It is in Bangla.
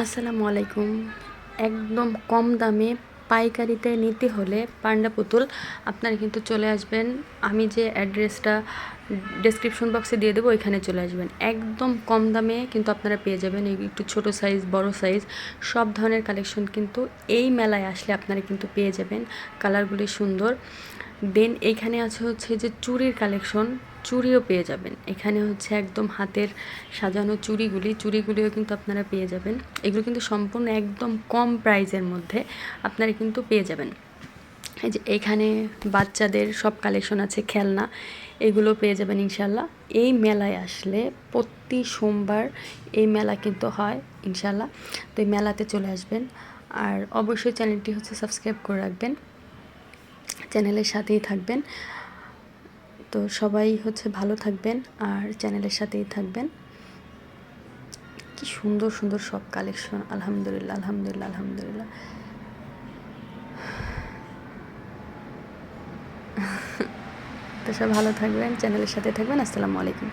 আসসালামু আলাইকুম। একদম কম দামে পাইকারিতে নিতে হলে পান্ডা পুতুল আপনারা কিন্তু চলে আসবেন। আমি যে অ্যাড্রেসটা ডেসক্রিপশন বক্সে দিয়ে দেবো, ওইখানে চলে আসবেন। একদম কম দামে কিন্তু আপনারা পেয়ে যাবেন একটু ছোট সাইজ বড় সাইজ সব ধরনের কালেকশন কিন্তু এই মেলায় আসলে আপনারা কিন্তু পেয়ে যাবেন কালারগুলি সুন্দর। দেন এইখানে আছে হচ্ছে যে চুড়ির কালেকশন চুড়িও পেয়ে যাবেন। এখানে হচ্ছে একদম হাতের সাজানো চুড়িগুলি, চুড়িগুলিও কিন্তু আপনারা পেয়ে যাবেন। এগুলো কিন্তু সম্পূর্ণ একদম কম প্রাইজের মধ্যে আপনারা কিন্তু পেয়ে যাবেন। যে এখানে বাচ্চাদের সব কালেকশন আছে, খেলনা, এগুলো পেয়ে যাবেন ইনশাল্লাহ এই মেলায় আসলে প্রতি সোমবার এই মেলা কিন্তু হয় ইনশাল্লাহ তো এই মেলাতে চলে আসবেন। আর অবশ্যই চ্যানেলটি হচ্ছে সাবস্ক্রাইব করে রাখবেন। চ্যানেলের সাথেই থাকবেন। তো সবাই হচ্ছে ভালো থাকবেন আর চ্যানেলের সাথেই থাকবেন। কি সুন্দর সুন্দর সব কালেকশন আলহামদুলিল্লাহ আলহামদুলিল্লাহ আলহামদুলিল্লাহ। তো সব ভালো থাকবেন চ্যানেলের সাথে থাকবেন আসসালামু আলাইকুম।